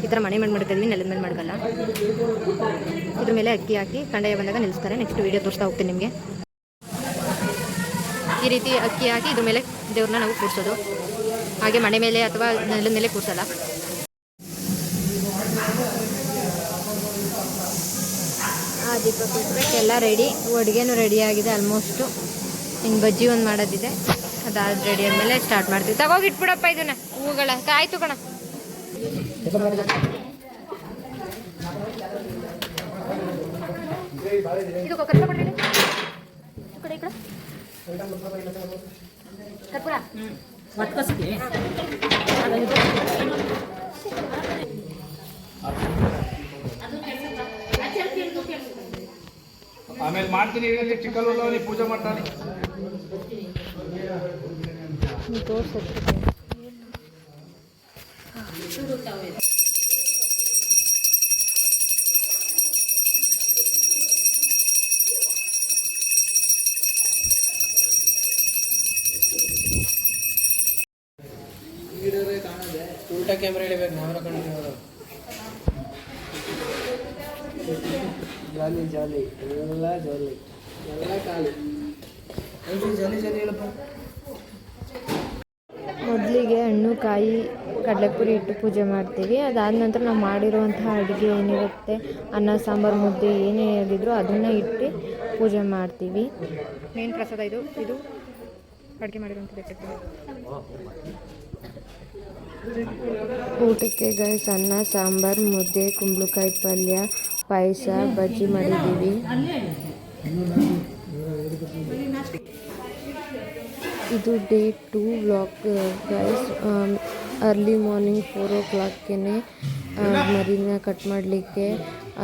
ಈ ಥರ ಮನೆ ಮೇಲೆ ಮಾಡ್ತಿದ್ವಿ ನೆಲದ ಮೇಲೆ ಮಾಡ್ಕಲ್ಲ ಇದ್ರ ಮೇಲೆ ಅಕ್ಕಿ ಹಾಕಿ ಕಂಡಾಯ ಬಂದಾಗ ನಿಲ್ಲಿಸ್ತಾರೆ. ನೆಕ್ಸ್ಟ್ ವೀಡಿಯೋ ತೋರಿಸ್ತಾ ಹೋಗ್ತೀನಿ ನಿಮಗೆ. ಈ ರೀತಿ ಅಕ್ಕಿ ಹಾಕಿ ಇದ್ರ ಮೇಲೆ ದೇವ್ರನ್ನ ನಾವು ಕೂರಿಸೋದು. ಹಾಗೆ ಮನೆ ಮೇಲೆ ಅಥವಾ ನೆಲದ ಮೇಲೆ ಕೂರಿಸಲ್ಲ. ದೀಪ ಎಲ್ಲ ರೆಡಿ ಅಡುಗೆನೂ ರೆಡಿ ಆಗಿದೆ ಆಲ್ಮೋಸ್ಟು ಇನ್ನು ಬಜ್ಜಿ ಒಂದು ಮಾಡೋದಿದೆ. ಅದಾದ ರೆಡಿ ಆದಮೇಲೆ ಸ್ಟಾರ್ಟ್ ಮಾಡ್ತೀವಿ. ತಗೋಗಿ ಇಟ್ಬಿಡಪ್ಪ ಇದನ್ನ. ಹೂಗಳ ಕಾಯ್ತು ಕಣ. ಇದು ಕಡೆ ಆಮೇಲೆ ಮಾಡ್ತೀನಿ ಹೇಳಿ ಅವನಿಗೆ ಪೂಜೆ ಮಾಡ್ತಾನೆ. ಉಲ್ಟಾ ಕ್ಯಾಮ್ರಾ ಹಿಡಿಬೇಕು ನಾವೆಲ್ಲ ಕಂಡು ಜಾಲಿ ಜಾಲಿ. ಎಲ್ಲ ಜಾಲಿ. ಎಲ್ಲ ಖಾಲಿ. ಜಾಲಿ ಜಾಲಿ ಹೇಳಪ್ಪ. ಮೊದಲಿಗೆ ಹಣ್ಣು ಕಾಯಿ ಕಡಲೆಪುರಿ ಇಟ್ಟು ಪೂಜೆ ಮಾಡ್ತೀವಿ. ಅದಾದ ನಂತರ ನಾವು ಮಾಡಿರುವಂತಹ ಅಡುಗೆ ಏನಿರುತ್ತೆ ಅನ್ನ ಸಾಂಬಾರು ಮುದ್ದೆ ಏನೇ ಹೇಳಿದ್ರು ಅದನ್ನು ಇಟ್ಟು ಪೂಜೆ ಮಾಡ್ತೀವಿ. ಮೇನ್ ಪ್ರಸಾದ ಇದು ಇದು ಅಡುಗೆ ಮಾಡಿರುವಂಥದ್ದು ಊಟಕ್ಕೆ ಗೈಸ್ ಅನ್ನ ಸಾಂಬಾರು ಮುದ್ದೆ ಕುಂಬಳಕಾಯಿ ಪಲ್ಯ ಪಾಯಸ ಬಜ್ಜಿ ಮಾಡಿದ್ದೀವಿ. ಇದು day two vlog guys early morning four ಓ ಕ್ಲಾಕ್ಗೆ ಮರಿನ ಕಟ್ ಮಾಡಲಿಕ್ಕೆ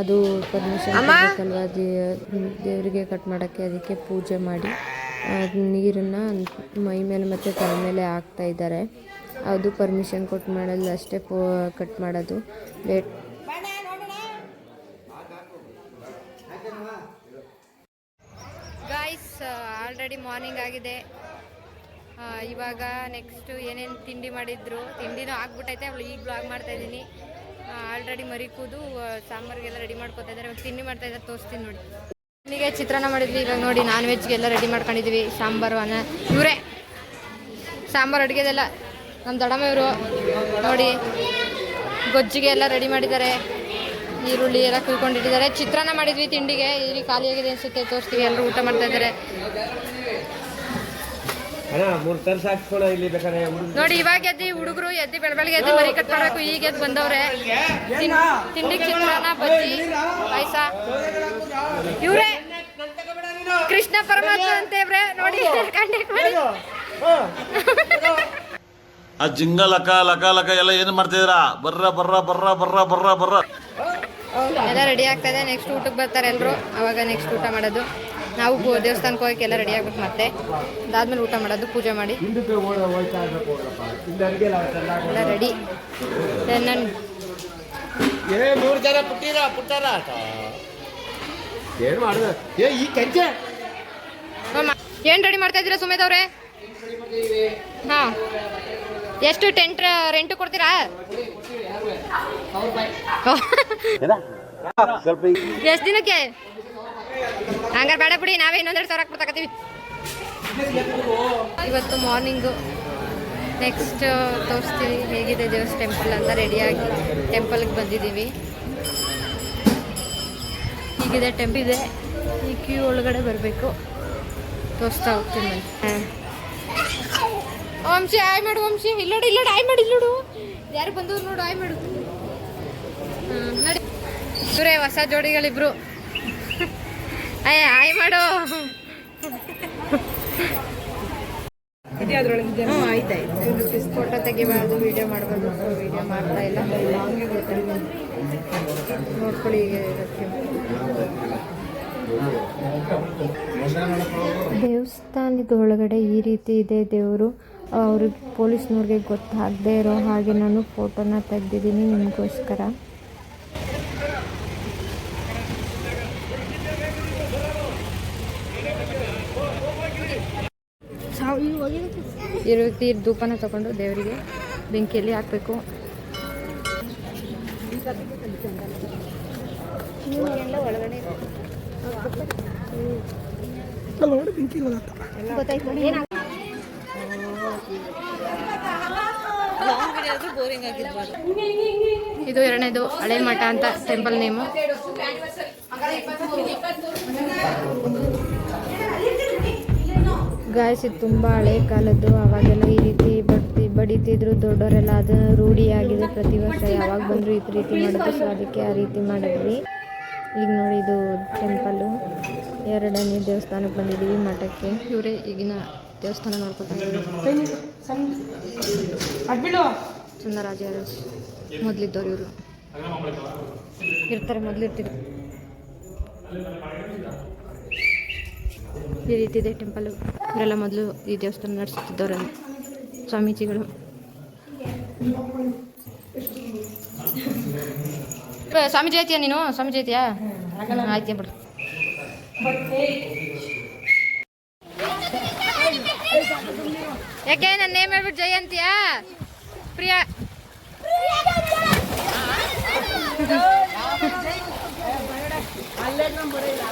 ಅದು ಪರ್ಮಿಷನ್ ಬೇಕಲ್ವ ದೇವರಿಗೆ ಕಟ್ ಮಾಡೋಕ್ಕೆ ಅದಕ್ಕೆ ಪೂಜೆ ಮಾಡಿ ನೀರನ್ನು ಮೈ ಮೇಲೆ ಮತ್ತು ತಲೆ ಮೇಲೆ ಹಾಕ್ತಾ ಇದ್ದಾರೆ. ಅದು ಪರ್ಮಿಷನ್ ಕೊಟ್ಟು ಮಾಡಲ್ಲ ಅಷ್ಟೇ ಕಟ್ ಮಾಡೋದು. ಲೇಟ್ ಗಾಯ್ಸ್ ಆಲ್ರೆಡಿ ಮಾರ್ನಿಂಗ್ ಆಗಿದೆ. ಇವಾಗ ನೆಕ್ಸ್ಟು ಏನೇನು ತಿಂಡಿ ಮಾಡಿದ್ರು? ತಿಂಡಿನೂ ಆಗ್ಬಿಟ್ಟೈತೆ, ಅವಳು ಈಗ ಬ್ಲಾಗ್ ಮಾಡ್ತಾ ಇದ್ದೀನಿ. ಆಲ್ರೆಡಿ ಮರಿ ಕೂದು ಸಾಂಬಾರ್ಗೆಲ್ಲ ರೆಡಿ ಮಾಡ್ಕೊತಾ ಇದ್ದಾರೆ. ಇವಾಗ ತಿಂಡಿ ಮಾಡ್ತಾ ಇದ್ದಾರೆ, ತೋರಿಸ್ತೀನಿ ನೋಡಿ. ತಿಂಡಿಗೆ ಚಿತ್ರಾನ್ನ ಮಾಡಿದ್ವಿ, ಇವಾಗ ನೋಡಿ ನಾನ್ ವೆಜ್ಗೆಲ್ಲ ರೆಡಿ ಮಾಡ್ಕೊಂಡಿದ್ವಿ. ಸಾಂಬಾರು, ಅನ್ನ, ಇವರೇ. ಸಾಂಬಾರು ಅಡುಗೆದೆಲ್ಲ ನಮ್ಮ ದಡಮ್ಮ ಇವರು ನೋಡಿ, ಗೊಜ್ಜಿಗೆ ಎಲ್ಲ ರೆಡಿ ಮಾಡಿದ್ದಾರೆ. ಈರುಳ್ಳಿ ಎಲ್ಲ ಕುಯ್ಕೊಂಡಿಟ್ಟಿದ್ದಾರೆ. ಚಿತ್ರಾನ್ನ ಮಾಡಿದ್ವಿ ತಿಂಡಿಗೆ, ಇಲ್ಲಿ ಖಾಲಿಯಾಗಿದೆ ಅನಿಸುತ್ತೆ, ತೋರಿಸ್ತೀವಿ. ಎಲ್ಲರೂ ಊಟ ಮಾಡ್ತಾ ಇದ್ದಾರೆ ಅಣ್ಣ ಮೂರು ತರ್ಸ್ ಹಾಕ್ಸ್ಕೊಳ ಇಲ್ಲಿ ಬೇಕಾದ್ರೆ ನೋಡಿ ಇವಾಗ ಎದ್ದಿ ಹುಡುಗರು ಎದ್ದಿ ಬೆಳಬೆಳಗ್ಗೆ ಎದ್ದು ಮರಿ ಕಟ್ ಮಾಡಬೇಕು ಈಗ ಎದ್ದು ಬಂದವ್ರೆ. ತಿಂಡಿ ತಿಂಡಿ ಚಿತ್ರಾನ್ನ ಬಜ್ಜಿ ಪಾಯಸ. ಇವ್ರೆ ಕೃಷ್ಣ ಪರಮಾತ್ಮ ಅಂತೇವ್ರೆ ನೋಡಿ ಕಾಂಟ್ಯಾಕ್ಟ್ ಮಾಡಿ. ಆ ಜಿಂಗ ಲಕ ಲಕ ಲಕ ಎಲ್ಲ ಏನು ಮಾಡ್ತಿದ್ರ ಬರ್ರ ಬರ್ರ ಬರ್ರ ಬರ್ರ ಬರ್ರ ಬರ್ರ. ಎಲ್ಲ ರೆಡಿ ಆಗ್ತಾ ಇದೆ. ನೆಕ್ಸ್ಟ್ ಊಟಕ್ಕೆ ಬರ್ತಾರೆ ಎಲ್ಲರೂ ಅವಾಗ ನೆಕ್ಸ್ಟ್ ಊಟ ಮಾಡೋದು. ನಾವು ದೇವಸ್ಥಾನಕ್ಕೆ ಹೋಗಕ್ಕೆ ಎಲ್ಲ ರೆಡಿ ಆಗ್ಬೇಕು ಮತ್ತೆ ಅದಾದ್ಮೇಲೆ ಊಟ ಮಾಡೋದು ಪೂಜೆ ಮಾಡಿ. ಎಲ್ಲ ಚೆನ್ನಾಗಿ ರೆಡಿ ಏನು ಮಾಡಿದ? ಏ ಈ ಕಂಚೆ? ಏನು ರೆಡಿ ಮಾಡ್ತಾ ಇದ್ದೀರಾ ಸುಮೇಧ ಅವರೇ? ಹಾಂ. ಎಷ್ಟು ಟೆಂಟ್ ರೆಂಟ್ ಕೊಡ್ತೀರಾ? ಎಷ್ಟು ದಿನಕ್ಕೆ? ಹಂಗಾರೆ ಬೇಡ ಬಿಡಿ, ನಾವೇ ಇನ್ನೊಂದೆರಡು ಸಾವಿರ ಹಾಕ್ಬಿಡ್ತಾಕತ್ತೀವಿ ಇವತ್ತು ಮಾರ್ನಿಂಗು ನೆಕ್ಸ್ಟ್ ತೋರಿಸ್ತೀವಿ ಹೇಗಿದೆ ದೇವಸ್ ಟೆಂಪಲ್ ಅಂತ ರೆಡಿಯಾಗಿ ಟೆಂಪಲ್ಗೆ ಬಂದಿದ್ದೀವಿ. ಹೀಗಿದೆ ಟೆಂಪ್ ಇದೆ. ಈ ಕ್ಯೂ ಒಳಗಡೆ ಬರಬೇಕು. ತೋರಿಸ್ತಾ ಹೋಗ್ತೀನಿ ನಾನು ವಂಶಿ, ಆಯ್ ಮಾಡು ವಂಶಿ. ಇಲ್ಲೋಡು ಇಲ್ಲ ಆಯ್ ಮಾಡಿ ಇಲ್ಲೋಡು ಯಾರು ಬಂದವ್ರು ನೋಡು, ಆಯ್ ಮಾಡು. ನಡಿ. ಇವರೇ ಹೊಸ ಜೋಡಿಗಳಿಬ್ರು. ಅಯ್ಯ ಆಯ್ ಮಾಡು. ಫೋಟೋ ತೆಗಿಬಾರ್ದು ವಿಡಿಯೋ ಮಾಡಬಾರ್ದು ವಿಡಿಯೋ ಮಾಡ್ತಾ ಇಲ್ಲ. ನೋಡ್ಕೊಳ್ಳಿ ಈಗ. ದೇವಸ್ಥಾನದ ಒಳಗಡೆ ಈ ರೀತಿ ಇದೆ ದೇವರು. ಅವ್ರಿಗೆ ಪೊಲೀಸ್ನವ್ರಿಗೆ ಗೊತ್ತಾಗದೇ ಇರೋ ಹಾಗೆ ನಾನು ಫೋಟೋನ ತೆಗ್ದಿದ್ದೀನಿ ನಿಮಗೋಸ್ಕರ. ಈ ರೀತಿ ಧೂಪನ ತಗೊಂಡು ದೇವರಿಗೆ ಬೆಂಕಿಯಲ್ಲಿ ಹಾಕಬೇಕು. ಒಳಗಡೆ ಇದು ಎರಡನೇದು ಹಳೆ ಮಠ ಅಂತ ಟೆಂಪಲ್ ನೇಮು ಗಾಯಸ್ ಇದು ತುಂಬ ಹಳೆ ಕಾಲದ್ದು. ಅವಾಗೆಲ್ಲ ಈ ರೀತಿ ಬಡ್ತಿ ಬಡಿತಿದ್ರು ದೊಡ್ಡವರೆಲ್ಲ ಅದು ರೂಢಿಯಾಗಿದೆ ಪ್ರತಿ ವರ್ಷ. ಯಾವಾಗ ಬಂದರೂ ಈ ರೀತಿ ಮಾಡೋದು ಸೊ ಅದಕ್ಕೆ ಆ ರೀತಿ ಮಾಡಿದ್ವಿ. ಈಗ ನೋಡಿ ಇದು ಟೆಂಪಲ್ಲು ಎರಡನೇ ದೇವಸ್ಥಾನಕ್ಕೆ ಬಂದಿದ್ದೀವಿ ಮಠಕ್ಕೆ. ಇವರೇ ಈಗಿನ ದೇವಸ್ಥಾನ ನೋಡ್ಕೊತಾರೆ ಸುಂದರಾಜ ಮೊದಲಿದ್ದವ್ರು ಇವರು. ಇರ್ತಾರೆ ಮೊದಲಿರ್ತಿದ್ರು ಈ ರೀತಿ ಇದೆ ಟೆಂಪಲ್ಲು ಇವರೆಲ್ಲ ಮೊದಲು ಈ ದೇವಸ್ಥಾನ ನಡೆಸುತ್ತಿದ್ದವರ ಸ್ವಾಮೀಜಿಗಳು. ಸ್ವಾಮೀಜಿ ಐತಿಯಾ ನೀನು? ಸ್ವಾಮೀಜಿ ಐತಿಯಾ ಆಯ್ತಿಯಾ ಬಿಡು. ಯಾಕೆ ನನ್ನ ನೇಮ್ ಹೇಳ್ಬಿಟ್ಟು Jai Priya.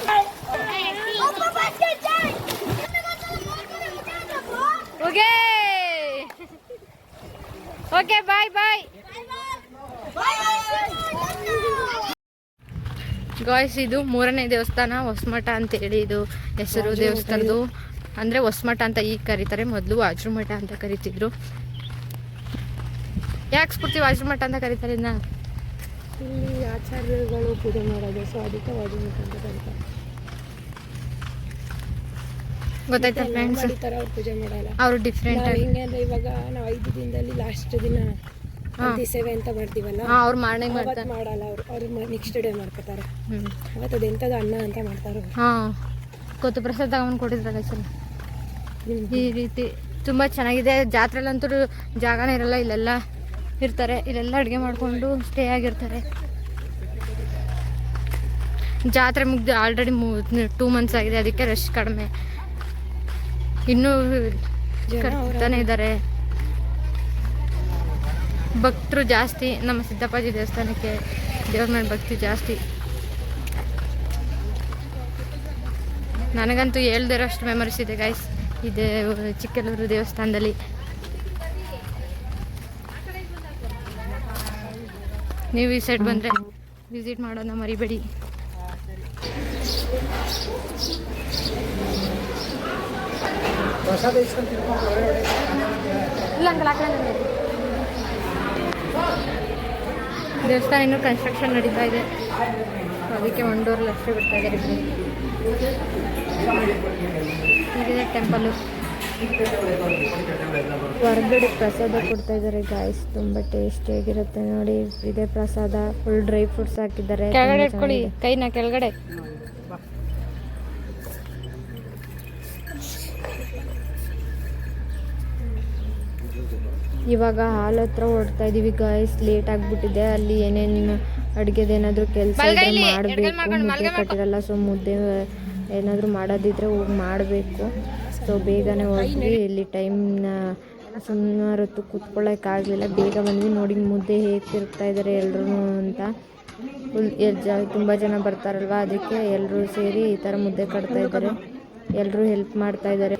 Okay okay bye bye guys ಇದು ಮೂರನೇ ದೇವಸ್ಥಾನ ಹೊಸಮಠ ಅಂತೇಳಿ ಇದು ಹೆಸರು ದೇವಸ್ಥಾನದ್ದು. ಅಂದರೆ ಹೊಸಮಠ ಅಂತ ಈಗ ಕರೀತಾರೆ ಮೊದಲು ವಾಜ್ರಮಠ ಅಂತ ಕರಿತಿದ್ರು. ಯಾಕೆ ಸ್ಫೂರ್ತಿ ವಾಜ್ರಮಠ ಅಂತ ಕರೀತಾರೆ ಇದನ್ನ ಇಲ್ಲಿ ಆಚಾರ್ಯಗಳು ಪೂಜೆ ಮಾಡೋದು ಸೊ ಅದಕ್ಕೆ ವಾಜ್ರಮಠ ಅಂತ ಕರೀತಾರೆ. ಗೊತ್ತಾಯ್ತಾ ಫ್ರೆಂಡ್ಸ್ ಅವ್ರು ಪೂಜೆ ಮಾಡಲ್ಲ. ಅವರು ಡಿಫ್ರೆಂಟ್ ಹಿಂಗೆ ಅಂದ್ರೆ ಇವಾಗ ನಾವು ಐದು ದಿನದಲ್ಲಿ ಲಾಸ್ಟ್ ದಿನ ಸೇವೆ ಅಂತ ಮಾಡ್ತೀವಲ್ಲ? ಅವ್ರು ಮಾರ್ನಿಂಗ್ ಮಾಡ್ತಾರೆ. ಮಾಡಲ್ಲ ಅವರು. ಅವ್ರು ನೆಕ್ಸ್ಟ್ ಡೇ ಮಾಡ್ಕೋತಾರೆ. ಅವತ್ತು ಅದೆಂಥದ್ದು ಅನ್ನ ಅಂತ ಮಾಡ್ತಾರೆ ಹಾಂ. ಕೊತ್ತು ಪ್ರಸಾದ ತಗೊಂಡು ಕೊಟ್ಟಿದ್ರಲ್ಲ ಸರ್ ಈ ರೀತಿ ತುಂಬ ಚೆನ್ನಾಗಿದೆ. ಜಾತ್ರೆಲಂತೂ ಜಾಗನೇ ಇರಲ್ಲ ಇಲ್ಲೆಲ್ಲ ಇರ್ತಾರೆ. ಇಲ್ಲೆಲ್ಲ ಅಡುಗೆ ಮಾಡಿಕೊಂಡು ಸ್ಟೇ ಆಗಿರ್ತಾರೆ. ಜಾತ್ರೆ ಮುಗ್ದು ಆಲ್ರೆಡಿ ಟೂ ಮಂತ್ಸ್ ಆಗಿದೆ. ಅದಕ್ಕೆ ರಶ್ ಕಡಿಮೆ. ಇನ್ನೂ ಕಟ್ತಾನೆ ಇದ್ದಾರೆ. ಭಕ್ತರು ಜಾಸ್ತಿ, ನಮ್ಮ ಸಿದ್ದಪ್ಪಾಜಿ ದೇವಸ್ಥಾನಕ್ಕೆ ದೇವ್ರ ಮೇಲೆ ಭಕ್ತಿ ಜಾಸ್ತಿ. ನನಗಂತೂ ಹೇಳ್ದಿರೋಷ್ಟು ಮೆಮೊರೀಸ್ ಇದೆ ಗಾಯ್ಸ್ ಇದೆ ಚಿಕ್ಕಲೂರು ದೇವಸ್ಥಾನದಲ್ಲಿ. ನೀವು ಈ ಸೈಡ್ ಬಂದರೆ ವಿಸಿಟ್ ಮಾಡೋಣ, ಮರಿಬೇಡಿ ಪ್ರಸಾದ ಇಸ್ಕೊಂಡು ತಿಳ್ಕೊಂಡು ಹೊರಗಡೆ ಇಲ್ಲ ಅಂಕಲ್ ಹಾಕ್ಲಂದ್ರೆ ದೇವಸ್ಥಾನ ಇನ್ನೂ ಕನ್ಸ್ಟ್ರಕ್ಷನ್ ನಡೀತಾ ಇದೆ. ಅದಕ್ಕೆ ಒನ್ ಲಕ್ಷ ಬಿಡ್ತಾ ಇದ್ದಾರೆ ಟೆಂಪಲ್ ಟೆಂಪಲ್ಲು ಹೊರಗಡೆ ಪ್ರಸಾದ ಕೊಡ್ತಾ ಇದಾರೆ ಗಾಯ್ಸ್ ಟೇಸ್ಟಿ ಆಗಿರುತ್ತೆ ನೋಡಿ. ಇದೆ ಪ್ರಸಾದ. ಫುಲ್ ಡ್ರೈ ಫ್ರೂಟ್ಸ್ ಹಾಕಿದ್ದಾರೆ. ಕೆಳಗಡೆ ಇಟ್ಕೊಳ್ಳಿ. ಕೈನ ಕೆಳಗಡೆ. ಇವಾಗ ಹಾಲ್ ಹತ್ರ ಹೊಡ್ತಾ ಇದೀವಿ ಗಾಯ್ಸ್ ಲೇಟ್ ಆಗ್ಬಿಟ್ಟಿದೆ. ಅಲ್ಲಿ ಏನೇನು ಅಡುಗೆದೇನಾದ್ರೂ ಕೆಲಸ ಮಾಡಬೇಕು. ಮುದ್ದೆ ಕಟ್ಟಿರಲ್ಲ ಸೊ ಮುದ್ದೆ ಏನಾದರೂ ಮಾಡೋದಿದ್ರೆ ಹೋಗಿ ಮಾಡಬೇಕು. ಸೊ ಬೇಗನೆ ಹೋಗಿ ಇಲ್ಲಿ ಟೈಮ್ನ ಸುಮಾರು ಹೊತ್ತು ಕೂತ್ಕೊಳ್ಳೋಕ್ಕಾಗಲಿಲ್ಲ ಬೇಗ ಬಂದ್ವಿ. ನೋಡಿ ಮುದ್ದೆ ಹೇಗೆ ತಿರುಗ್ತಾ ಇದ್ದಾರೆ ಎಲ್ಲರೂ ಅಂತ. ಫುಲ್ ತುಂಬ ಜನ ಬರ್ತಾರಲ್ವ? ಅದಕ್ಕೆ ಎಲ್ಲರೂ ಸೇರಿ ಈ ಥರ ಮುದ್ದೆ ಕಟ್ತಾ ಇದ್ದಾರೆ. ಎಲ್ಲರೂ ಹೆಲ್ಪ್ ಮಾಡ್ತಾ ಇದ್ದಾರೆ.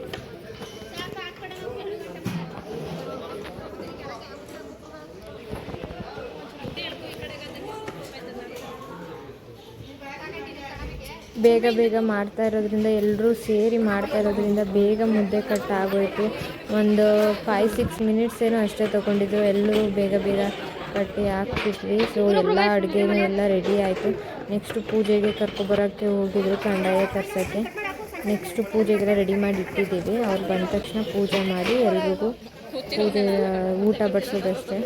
ಬೇಗ ಬೇಗ ಮಾಡ್ತಾ ಇರೋದ್ರಿಂದ ಎಲ್ಲರೂ ಸೇರಿ ಮಾಡ್ತಾ ಇರೋದ್ರಿಂದ ಬೇಗ ಮುದ್ದೆ ಕಟ್ ಆಗೋಯ್ತು ಒಂದು ಫೈವ್ ಸಿಕ್ಸ್ ಮಿನಿಟ್ಸ್ ಏನೋ ಅಷ್ಟೇ ತೊಗೊಂಡಿದ್ದು ಎಲ್ಲರೂ ಬೇಗ ಬೇಗ ಕಟ್ಟಿ ಹಾಕ್ತಿದ್ವಿ. ಸೊ ಎಲ್ಲ ಅಡುಗೆನೂ ಎಲ್ಲ ರೆಡಿ ಆಯಿತು. ನೆಕ್ಸ್ಟು ಪೂಜೆಗೆ ಕರ್ಕೊಬರೋಕ್ಕೆ ಹೋಗಿದ್ರು ಕಂಡಾಯ ತರ್ಸೋಕ್ಕೆ. ನೆಕ್ಸ್ಟು ಪೂಜೆಗೆಲ್ಲ ರೆಡಿ ಮಾಡಿ ಇಟ್ಟಿದ್ದೀವಿ. ಅವ್ರು ಬಂದ ತಕ್ಷಣ ಪೂಜೆ ಮಾಡಿ ಎಲ್ರಿಗೂ ಪೂಜೆ, ಊಟ ಬಡಿಸೋದಷ್ಟೇ.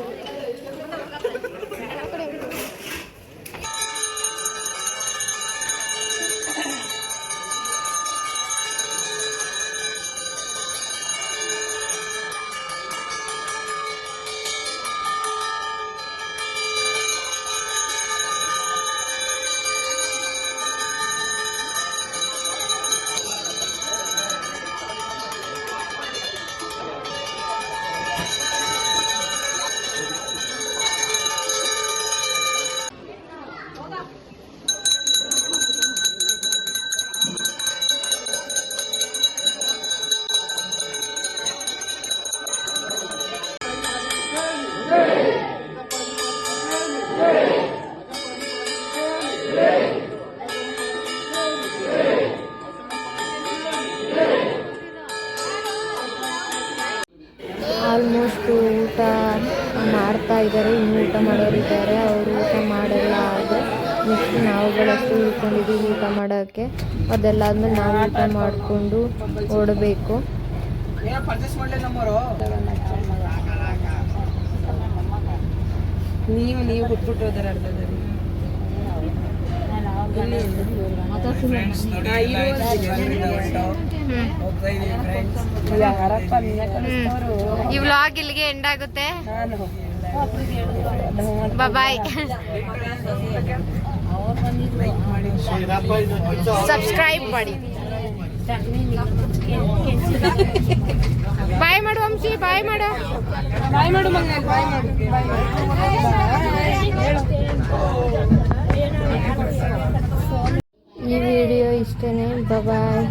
ಅದೆಲ್ಲ ಆದ್ಮೇಲೆ ನಾವು ಊಟ ಮಾಡಿಕೊಂಡು ಓಡಬೇಕು. ಏನೋ ಪರ್ಚೇಸ್ ಮಾಡಲಿ ನಮ್ಮವರು. ನೀವು ನೀವು ಬಿಟ್ಬಿಟ್ಟು ಹೋದಾರೆ ಅರ್ಧದಲ್ಲಿ. ಈ ವ್ಲಾಗ್ ಇಲ್ಲಿಗೆ ಎಂಡ್ ಆಗುತ್ತೆ. ಬಾಯ್ ಸಬ್ಸ್ಕ್ರೈಬ್ ಮಾಡಿ. ಬಾಯ್ ಮಾಡು ವಂಶಿ ಬಾಯ್ ಮಾಡು. ಬಾಯ್ ಮಾಡು ಮಾಡು ಬಾಯ್ ಮಾಡು. ಈ ವಿಡಿಯೋ ಇಷ್ಟನೇ. ಬಾಯ್